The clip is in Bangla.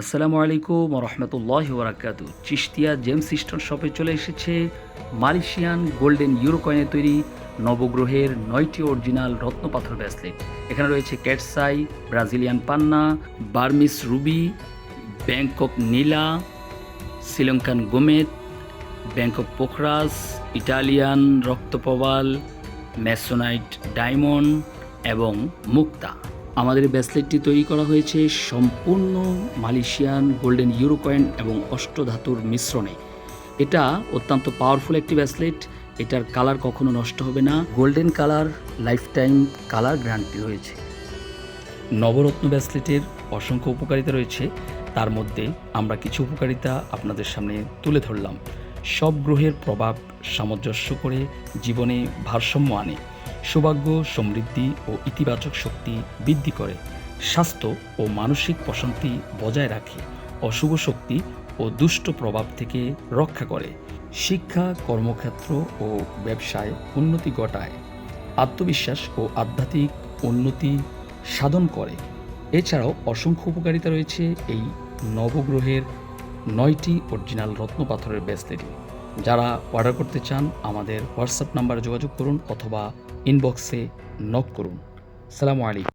আসসালামু আলাইকুম রহমতুল্লাহ ওরাকাতু চিশতিয়া জেমস ইস্টন শপে চলে এসেছে মালয়েশিয়ান গোল্ডেন ইউরো কয়েনে তৈরি নবগ্রহের নয়টি অরিজিনাল রত্নপাথর ব্যাসলেট। এখানে রয়েছে ক্যাটসাই, ব্রাজিলিয়ান পান্না, বার্মিস রুবি, ব্যাংকক নীলা, শ্রীলঙ্কান গোমেদ, ব্যাংকক পোখরাস ইটালিয়ান রক্তপ্রবাল, ম্যাসোনাইট ডায়মন্ড এবং মুক্তা। আমাদের ব্যাসলেটটি তৈরি করা হয়েছে সম্পূর্ণ মালয়েশিয়ান গোল্ডেন ইউরো কয়েন এবং অষ্টধাতুর মিশ্রণে। এটা অত্যন্ত পাওয়ারফুল একটি ব্যাসলেট। এটার কালার কখনো নষ্ট হবে না। Golden colour life time colour guarantee রয়েছে। নবরত্ন ব্যাসলেটের অসংখ্য উপকারিতা রয়েছে। তার মধ্যে আমরা কিছু উপকারিতা আপনাদের সামনে তুলে ধরলাম। সব গ্রহের প্রভাব সামঞ্জস্য করে জীবনে ভারসাম্য আনে। সৌভাগ্য, সমৃদ্ধি ও ইতিবাচক শক্তি বৃদ্ধি করে। স্বাস্থ্য ও মানসিক প্রশান্তি বজায় রাখে, অশুভ শক্তি ও দুষ্ট প্রভাব থেকে রক্ষা করে। শিক্ষা, কর্মক্ষেত্র ও ব্যবসায় উন্নতি ঘটায়। আত্মবিশ্বাস ও আধ্যাত্মিক উন্নতি সাধন করে। এছাড়াও অসংখ্য উপকারিতা রয়েছে এই নবগ্রহের নয়টি অরিজিনাল রত্নপাথরের ব্যাসলেটে যারা অর্ডার করতে চান, আমাদের হোয়াটসঅ্যাপ নাম্বারে যোগাযোগ করুন অথবা ইনবক্সে নক করুন। সালামু আলাইকুম।